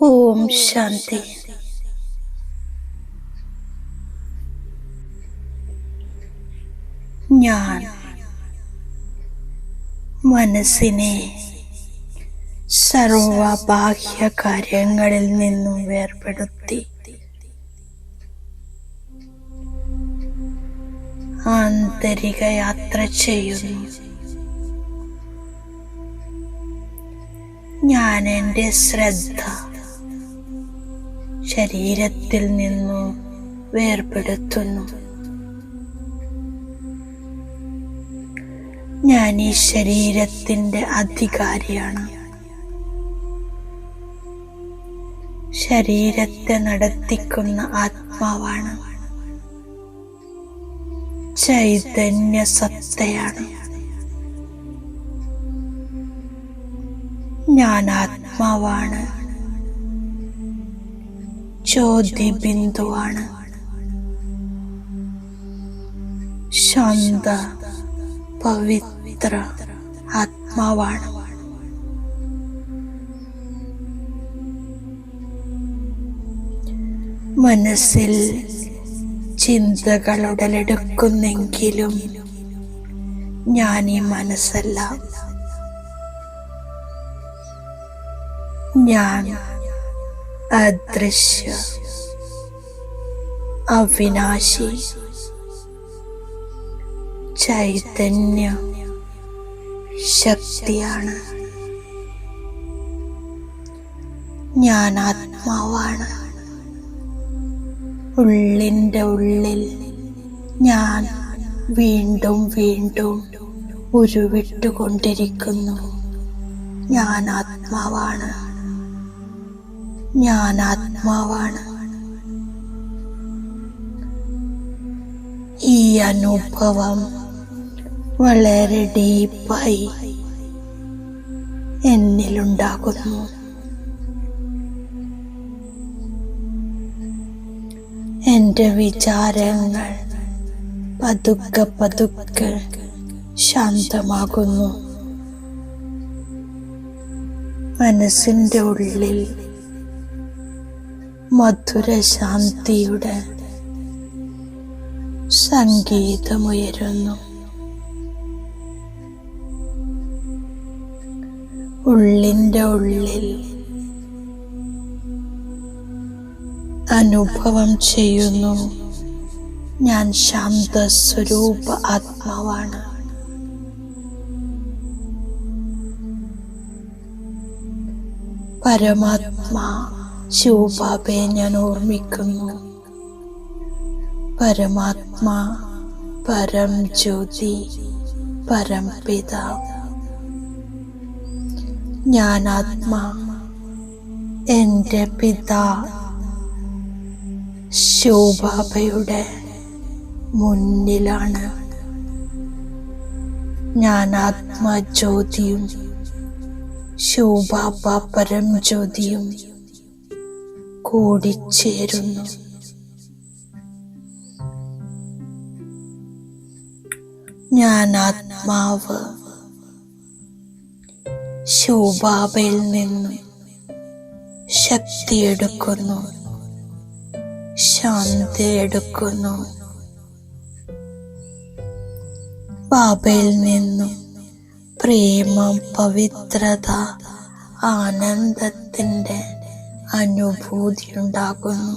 ഓം ശാന്തി. ഞാൻ മനസ്സിനെ സർവബാഹ്യ കാര്യങ്ങളിൽ നിന്നും വേർപെടുത്തി ആന്തരിക യാത്ര ചെയ്യുന്നു. ഞാൻ എന്റെ ശ്രദ്ധ ശരീരത്തിൽ നിന്നും വേർപെടുത്തുന്നു. ഞാൻ ഈ ശരീരത്തിന്റെ അധികാരിയാണ്. ശരീരത്തെ നടത്തിക്കുന്ന ആത്മാവാണ്. ചൈതന്യ സത്തയാണ്. ഞാൻ ആത്മാവാണ്. ചോദ്യബിന്ദുവാണ്. ശാന്ത പവിത്ര ആത്മാവാണ്. മനസ്സിൽ ചിന്തകൾ ഉടലെടുക്കുന്നെങ്കിലും ഞാൻ ഈ മനസ്സല്ല. ഞാൻ അദൃശ്യ അവിനാശി ചൈതന്യ ശക്തിയാണ്. ഞാൻ ആത്മാവാണ് ഉള്ളിന്റെ ഉള്ളിൽ ഞാൻ വീണ്ടും വീണ്ടും ഉരുവിട്ടുകൊണ്ടിരിക്കുന്നു. ഞാൻ ആത്മാവാണ് ഞാൻ ആത്മാവാണ് ഈ അനുഭവം വളരെ ഡീപ്പായി എന്നിലുണ്ടാകുന്നു. എന്റെ വിചാരങ്ങൾ പതുക്കെ പതുക്കെ ശാന്തമാകുന്നു. മനസ്സിന്റെ ഉള്ളിൽ മധുരശാന്തിയുടെ സംഗീതമുയരുന്നു. ഉള്ളിന്റെ ഉള്ളിൽ അനുഭവം ചെയ്യുന്നു. ഞാൻ ശാന്തസ്വരൂപ ആത്മാവാണ്. പരമാത്മാ ശിവബാബയെ ഞാൻ ഓർമ്മിക്കുന്നു. പരമാത്മാ പരം ജ്യോതി പരംപിത ഞാൻ ആത്മാ എന്റെ പിതാ. ശിവബാബയുടെ മുന്നിലാണ്. ഞാൻ ആത്മജ്യോതിയും ശിവബാബ പരം ജ്യോതിയും. കൂടിച്ചേരുന്നു. ഞാൻ ആത്മാവ് ശിവബാബയിൽ നിന്നും ശക്തിയെടുക്കുന്നു ശാന്തി എടുക്കുന്നു. ബാബയിൽ നിന്നും പ്രേമം പവിത്രത ആനന്ദത്തിന്റെ അനുഭൂതി ഉണ്ടാകുന്നു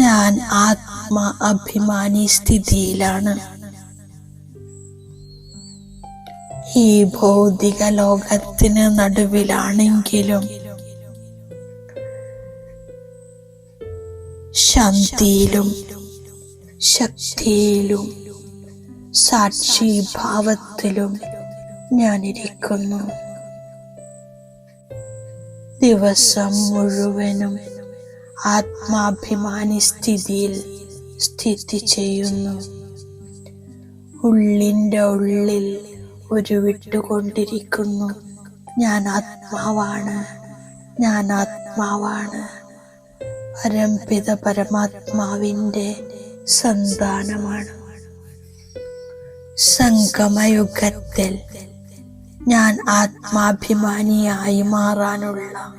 ഞാൻ ആത്മ അഭിമാനി സ്ഥിതിയിലാണ്. ഈ ഭൗതിക ലോകത്തിന് നടുവിലാണെങ്കിലും ശാന്തിയിലും ശക്തിയിലും സാക്ഷിഭാവത്തിലും ഞാനിരിക്കുന്നു. ദിവസം മുഴുവനും ആത്മാഭിമാനി സ്ഥിതിയിൽ സ്ഥിതി ചെയ്യുന്നു. ഉള്ളിന്റെ ഉള്ളിൽ ഒരു വിട്ടുകൊണ്ടിരിക്കുന്നു. ഞാൻ ആത്മാവാണ്. ഞാൻ ആത്മാവാണ്. പരംപിത പരമാത്മാവിന്റെ സന്താനമാണ്. സംഗമയുഗത്തിൽ ഞാൻ ആത്മാഭിമാനിയായി മാറാനുള്ള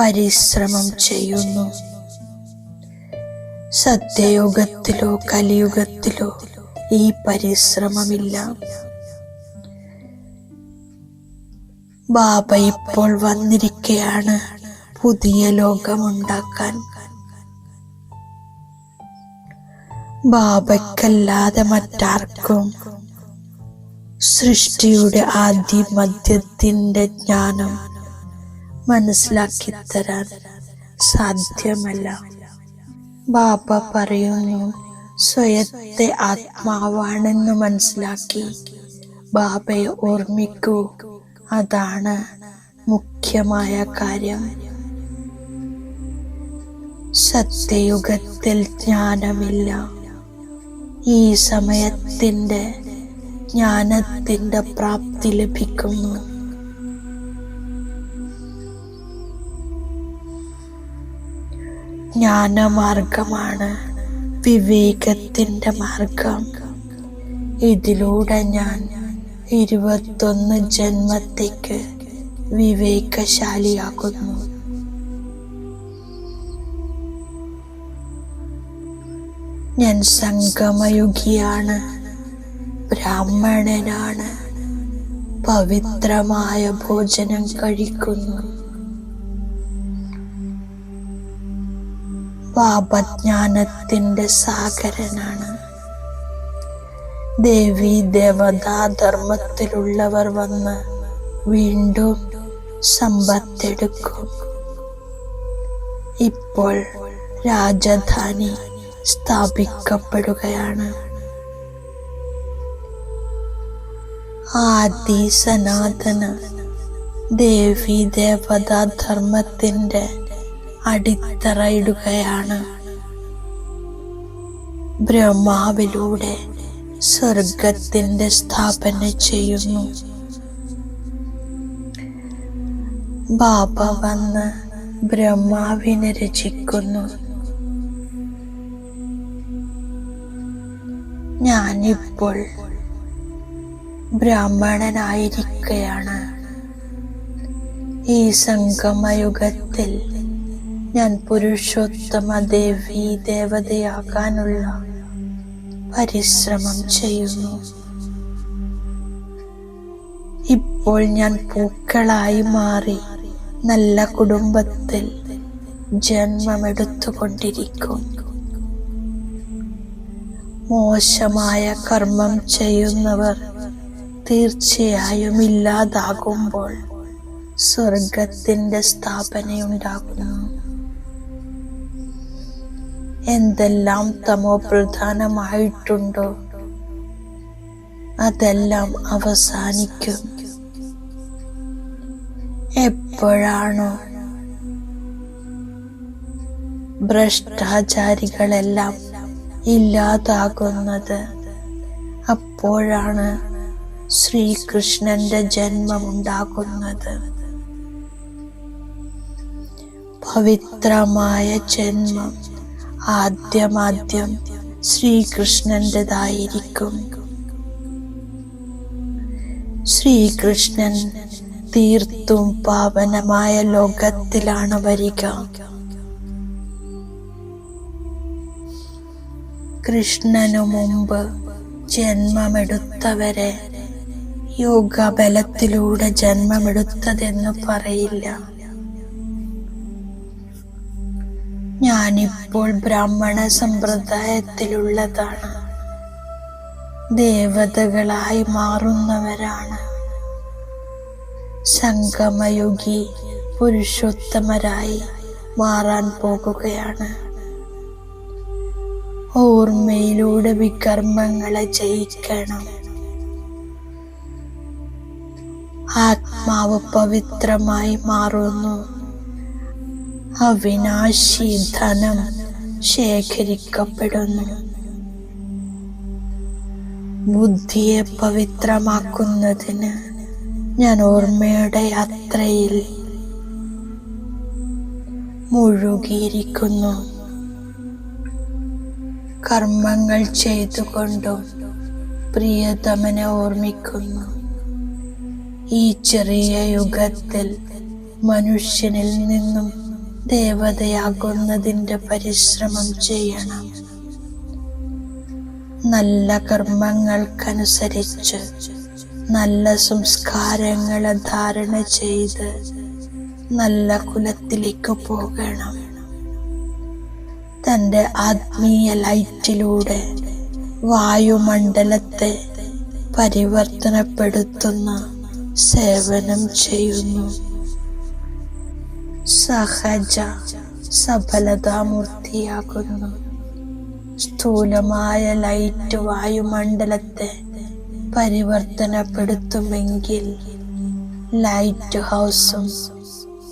പരിശ്രമം ചെയ്യുന്നു. സത്യയുഗത്തിലോ കലിയുഗത്തിലോ ഈ പരിശ്രമമില്ല. ബാബ ഇപ്പോൾ വന്നിരിക്കുകയാണ് പുതിയ ലോകമുണ്ടാക്കാൻ. ബാബയ്ക്കല്ലാതെ മറ്റാർക്കും സൃഷ്ടിയുടെ ആദ്യ മധ്യത്തിന്റെ ജ്ഞാനം മനസ്സിലാക്കി തരാൻ സാധ്യമല്ല. ബാബ പറയുന്നു സ്വയത്തെ ആത്മാവാണെന്ന് മനസ്സിലാക്കി ബാബയെ ഓർമ്മിക്കൂ. അതാണ് മുഖ്യമായ കാര്യം. സത്യയുഗത്തിൽ ജ്ഞാനമില്ല. ഈ സമയത്തിന്റെ ജ്ഞാനത്തിന്റെ പ്രാപ്തി ലഭിക്കുന്നു. ജ്ഞാനമാർഗമാണ് വിവേകത്തിന്റെ മാർഗം. ഇതിലൂടെ ഞാൻ ഇരുപത്തൊന്ന് ജന്മത്തേക്ക് വിവേകശാലിയാകുന്നു. ഞാൻ സംഗമയുഗിയാണ്. ബ്രാഹ്മണനാണ്. പവിത്രമായ ഭോജനം കഴിക്കുന്നു. പാപജ്ഞാനത്തിന്റെ സാഗരനാണ്. ദേവി ദേവതാ ധർമ്മത്തിലുള്ളവർ വന്ന് വീണ്ടും സമ്പത്തെടുക്കും. ഇപ്പോൾ രാജധാനി സ്ഥാപിക്കപ്പെടുകയാണ്. ആദി സനാതന ദേവി ദേവതാ ധർമ്മത്തിന്റെ അടിത്തറയിടുകയാണ്. ബ്രഹ്മാവിലൂടെ സ്വർഗത്തിന്റെ സ്ഥാപന ചെയ്യുന്നു. ബാബ വന്ന് ബ്രഹ്മാവിനെ രചിക്കുന്നു. ഞാനിപ്പോൾ ബ്രാഹ്മണനായിരിക്കുകയാണ് ഈ സംഗമയുഗത്തിൽ ഞാൻ പുരുഷോത്തമ ദേവി ദേവതയാകാനുള്ള പരിശ്രമം ചെയ്യുന്നു. ഇപ്പോൾ ഞാൻ പൂക്കളായി മാറി നല്ല കുടുംബത്തിൽ ജന്മമെടുത്തുകൊണ്ടിരിക്കും. മോശമായ കർമ്മം ചെയ്യുന്നവർ തീർച്ചയായും ഇല്ലാതാകുമ്പോൾ സ്വർഗത്തിന്റെ സ്ഥാപനയുണ്ടാകുന്നു. എന്തെല്ലാം തമോ പ്രധാനമായിട്ടുണ്ടോ അതെല്ലാം അവസാനിക്കും. എപ്പോഴാണോ ഭ്രഷ്ടാചാരികളെല്ലാം ഇല്ലാതാകുന്നത് അപ്പോഴാണ് ശ്രീകൃഷ്ണന്റെ ജന്മമുണ്ടാകുന്നത്. പവിത്രമായ ജന്മം ആദ്യമാദ്യം ശ്രീകൃഷ്ണന്റെതായിരിക്കും ശ്രീകൃഷ്ണൻ തീർത്തും പാവനമായ ലോകത്തിലാണ് വരിക. കൃഷ്ണനു മുമ്പ് ജന്മമെടുത്തവരെ യോഗബലത്തിലൂടെ ജന്മമെടുത്തതെന്ന് പറയില്ല. ഞാനിപ്പോൾ ബ്രാഹ്മണ സമ്പ്രദായത്തിലുള്ളതാണ് ദേവതകളായി മാറുന്നവരാണ്. സംഗമയുഗി പുരുഷോത്തമരായി മാറാൻ പോകുകയാണ്. ഓർമ്മയിലൂടെ വികർമ്മങ്ങളെ ജയിക്കണം. ആത്മാവ് പവിത്രമായി മാറുന്നു. അവിനാശി ധനം ശേഖരിക്കപ്പെടുന്നു. ബുദ്ധിയെ പവിത്രമാക്കുന്നതിന് ഞാൻ ഓർമ്മയുടെ യാത്രയിൽ മുഴുകിയിരിക്കുന്നു. കർമ്മങ്ങൾ ചെയ്തുകൊണ്ടും പ്രിയതമനെ ഓർമ്മിക്കുന്നു. ഈ ചെറിയ യുഗത്തിൽ മനുഷ്യനിൽ നിന്നും ദേവതയാകുന്നതിന്റെ പരിശ്രമം ചെയ്യണം. നല്ല കർമ്മങ്ങൾക്കനുസരിച്ച് നല്ല സംസ്കാരങ്ങളെ ധാരണ ചെയ്ത് നല്ല കുലത്തിലേക്ക് പോകണം. തന്റെ ആത്മീയ ലൈറ്റിലൂടെ വായുമണ്ഡലത്തെ പരിവർത്തനപ്പെടുത്തുന്ന സേവനം ചെയ്യുന്നു. സഹജ സഫലതാമൂർത്തിയാകുന്നു. സ്ഥൂലമായ ലൈറ്റ് വായുമണ്ഡലത്തെ പരിവർത്തനപ്പെടുത്തുമെങ്കിൽ ലൈറ്റ് ഹൗസും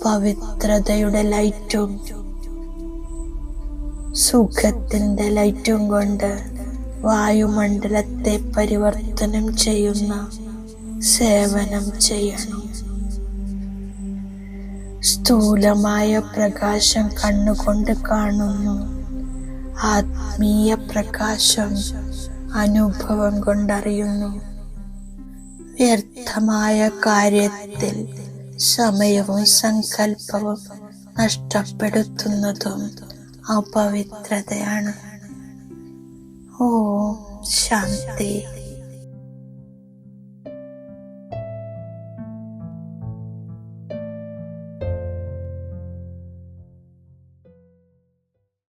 പവിത്രതയുടെ ലൈറ്റും സുഖത്തിന്റെ ലൈറ്റും കൊണ്ട് വായുമണ്ഡലത്തെ പരിവർത്തനം ചെയ്യുന്ന സേവനം ചെയ്യണം. സ്ഥൂലമായ പ്രകാശം കണ്ണുകൊണ്ട് കാണുന്നു. ആത്മീയ പ്രകാശം അനുഭവം കൊണ്ടറിയുന്നു. വ്യർത്ഥമായ കാര്യത്തിൽ സമയവും സങ്കല്പവും നഷ്ടപ്പെടുത്തുന്നതും അപവിത്രതയാണ്. ഓം ശാന്തി.